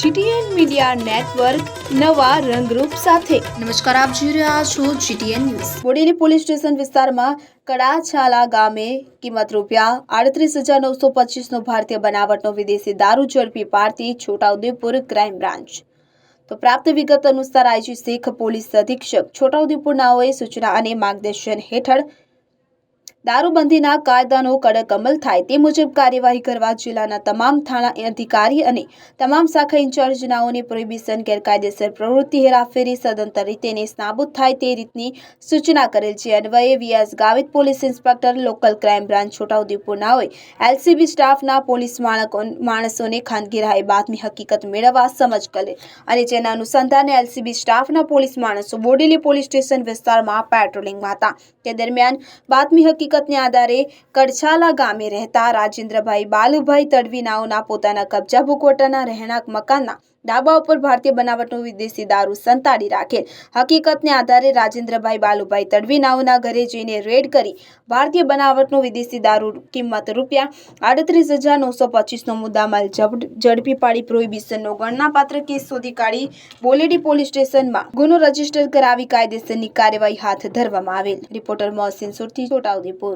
GTN media network નવા રંગરૂપ સાથે. નમસ્કાર આપ જોઈ રહ્યા છો GTN news. Bodeli police station વિસ્તારમાં કડાછાલા ગામે કિંમત રૂપિયા આડત્રીસ હજાર નવસો પચીસનો ભારતીય બનાવટનો વિદેશી દારૂ ઝડપી પાડતી છોટાઉદેપુર ક્રાઇમ બ્રાન્ચ. તો પ્રાપ્ત વિગત અનુસાર આઈજી શેખ પોલીસ અધિક્ષક છોટાઉદેપુર નાઓએ સૂચના અને માર્ગદર્શન હેઠળ દારૂબંધીના કાયદાનો કડક અમલ થાય તે મુજબ કાર્યવાહી કરવા જિલ્લાના તમામ થાણા અધિકારી અને તમામ શાખા ઇન્ચાર્જનાઓને પ્રોહિબિશન ગેરકાયદેસર પ્રવૃત્તિ હેરાફેરી સદંતર રીતેને નાબૂદ થાય તે રીતની સૂચના કરેલ છે. અન્વયે VS Gavit police inspector, local crime branch છોટાઉદેપુરના હોય એલસીબી સ્ટાફના પોલીસ માણસોને ખાનગી રાહે બાતમી હકીકત મેળવવા સમજ કરે અને જેના અનુસંધાને એલસીબી સ્ટાફના પોલીસ માણસો બોડેલી પોલીસ સ્ટેશન વિસ્તારમાં પેટ્રોલિંગમાં હતા. તે દરમિયાન બાતમી હકીકતને આધારે કડછાલા ગામે રહેતા રાજેન્દ્રભાઈ બાલુભાઈ તડવીનાઓના પોતાના કબજા ભૂકોટાના રહેણાંક મકાનના ડાબા ઉપર ભારતીય બનાવટનું વિદેશી દારૂ સંતાડી રાખેલ. હકીકતને આધારે રાજેન્દ્રભાઈ બાલુભાઈ તડવીનાઓના ઘરે જઈને રેડ કરી ભારતીય બનાવટનું વિદેશી દારૂ કિંમત રૂપિયા આડત્રીસ હજાર નવસો પચીસનો મુદ્દામાલ ઝડપી પાડી પ્રોહિબિશનનો ગણનાપાત્ર કેસ શોધી કાઢી બોલેડી પોલીસ સ્ટેશનમાં. ગુનો રજિસ્ટર કરાવી કાયદેસરની કાર્યવાહી હાથ ધરવામાં આવેલ. રિપોર્ટર મોહસિન સુરતી છોટાઉદેપુર.